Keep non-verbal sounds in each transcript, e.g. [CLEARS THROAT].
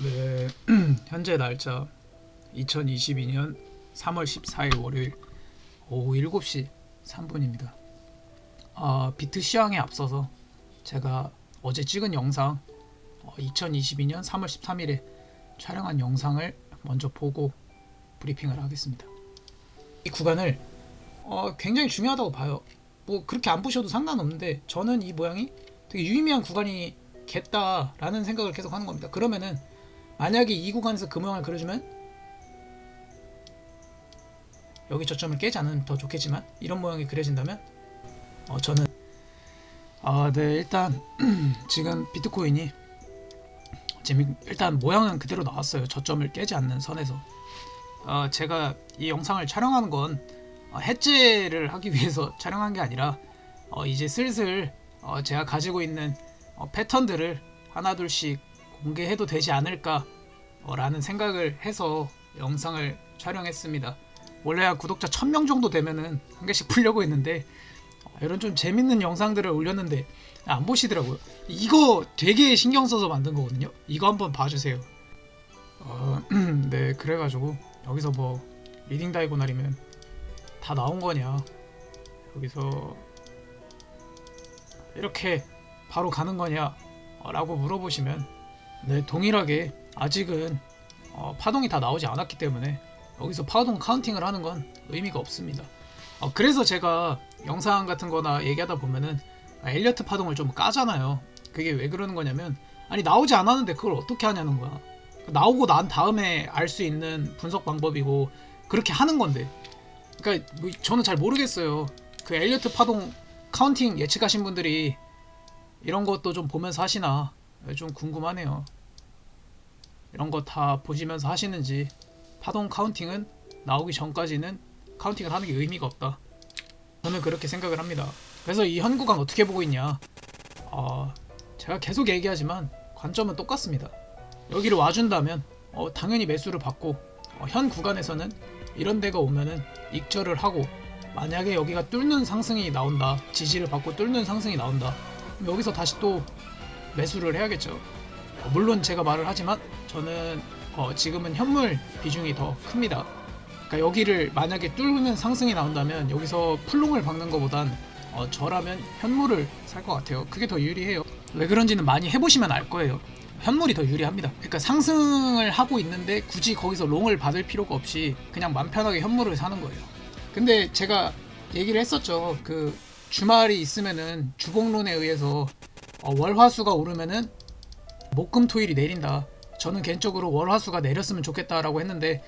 네, [CLEARS THROAT] 현재 날짜 2022년 3월 14일 월요일 오후 7시 3분입니다. 아, 비트 시황에 앞서서 제가 어제 찍은 영상 어, 2022년 3월 13일에 촬영한 영상을 먼저 보고 브리핑을 하겠습니다. 이 구간을 어, 굉장히 중요하다고 봐요. 뭐 그렇게 안 보셔도 상관없는데 저는 이 모양이 되게 유의미한 구간이겠다라는 생각을 계속 하는 겁니다. 그러면은 만약에 이 구간에서 그 모양을 그려주면 여기 저점을 깨지 않으면 더 좋겠지만 이런 모양이 그려진다면 어, 저는 아, 네 일단 [CLEARS THROAT] 지금 비트코인이 지금 일단 모양은 그대로 나왔어요. 저점을 깨지 않는 선에서 어, 제가 이 영상을 촬영하는 건 어, 해제를 하기 [LAUGHS] 위해서 촬영한 게 아니라 어, 이제 슬슬 어, 제가 가지고 있는 어, 패턴들을 하나둘씩 공개해도 되지 않을까라는 생각을 해서 영상을 촬영했습니다. 원래 한 구독자 1000명 정도 되면은 한 개씩 [LAUGHS] 풀려고 했는데 어, 이런 좀 재밌는 영상들을 올렸는데 안 보시더라고요. 이거 되게 신경 써서 만든 거거든요. 이거 한번 봐주세요. 어, [CLEARS THROAT] 네, 그래가지고 여기서 뭐 리딩 다이고날이면 다 나온 거냐? 여기서 이렇게 바로 가는 거냐? 어, 라고 물어보시면 네, 동일하게 아직은 어, 파동이 다 나오지 않았기 때문에 여기서 파동 카운팅을 하는 건 의미가 없습니다. 어, 그래서 제가 영상 같은 거나 얘기하다 보면은 아, 엘리어트 파동을 좀 까잖아요. 그게 왜 그러는 거냐면 아니 나오지 않았는데 그걸 어떻게 하냐는 거야. 나오고 난 다음에 알 수 있는 분석 방법이고 그렇게 하는 건데. 그러니까 뭐 저는 잘 모르겠어요. 그 엘리어트 파동 카운팅 예측하신 분들이 이런 것도 좀 보면서 하시나 좀 궁금하네요. 이런 거 다 보시면서 하시는지 파동 카운팅은 나오기 전까지는 카운팅을 하는 게 의미가 없다. 저는 그렇게 생각을 합니다. 그래서 이 현 구간 어떻게 보고 있냐? 어, 제가 계속 얘기하지만 관점은 똑같습니다. 여기를 와준다면 어, 당연히 매수를 받고 어, 현 구간에서는 이런 데가 오면은 익절을 하고 만약에 여기가 뚫는 상승이 나온다 지지를 받고 뚫는 상승이 나온다 여기서 다시 또 매수를 해야겠죠 어, 물론 제가 말을 하지만 저는 어, 지금은 현물 비중이 더 큽니다 그러니까 여기를 만약에 뚫는 상승이 나온다면 여기서 풀롱을 박는 것보단 어, 저라면 현물을 살 것 같아요 그게 더 유리해요 왜 그런지는 많이 해보시면 알 거예요 현물이 더 유리합니다. 그러니까 상승을 하고 있는데 굳이 거기서 롱을 받을 필요가 없이 그냥 맘 편하게 현물을 사는 거예요. 근데 제가 얘기를 했었죠. 그 주말이 있으면은 주봉론에 의해서 어, 월화수가 오르면은 목금토일이 내린다. 저는 개인적으로 월화수가 내렸으면 좋겠다라고 했는데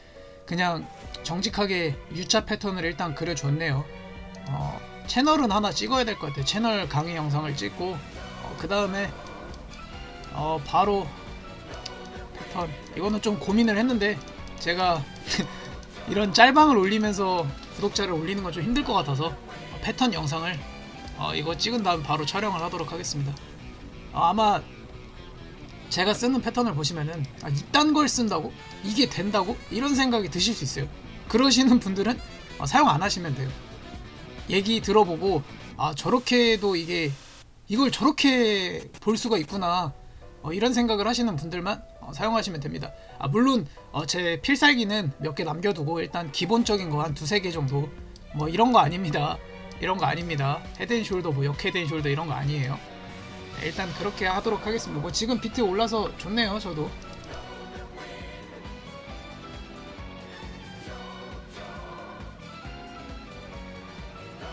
그냥 정직하게 U자 패턴을 일단 그려줬네요. 어, 채널은 하나 찍어야 될 것 같아요. 채널 강의 영상을 찍고 어, 그 다음에 어 바로 패턴 이거는 좀 고민을 했는데 제가 [LAUGHS] 이런 짤방을 올리면서 구독자를 올리는 건 좀 힘들 것 같아서 패턴 영상을 어, 이거 찍은 다음 바로 촬영을 하도록 하겠습니다. 어, 아마 제가 쓰는 패턴을 보시면은 아, 이딴 걸 쓴다고 이게 된다고 이런 생각이 드실 수 있어요. 그러시는 분들은 어, 사용 안 하시면 돼요. 얘기 들어보고 아 저렇게도 이게 이걸 저렇게 볼 수가 있구나 어, 이런 생각을 하시는 분들만 어, 사용하시면 됩니다. 아, 물론 어, 제 필살기는 몇 개 남겨두고 일단 기본적인 거 한 두세 개 정도 뭐 이런 거 아닙니다. 이런 거 아닙니다. 헤드앤숄더 뭐 역헤드앤숄더 이런 거 아니에요. 네, 일단 그렇게 하도록 하겠습니다. 뭐 지금 비트 올라서 좋네요. 저도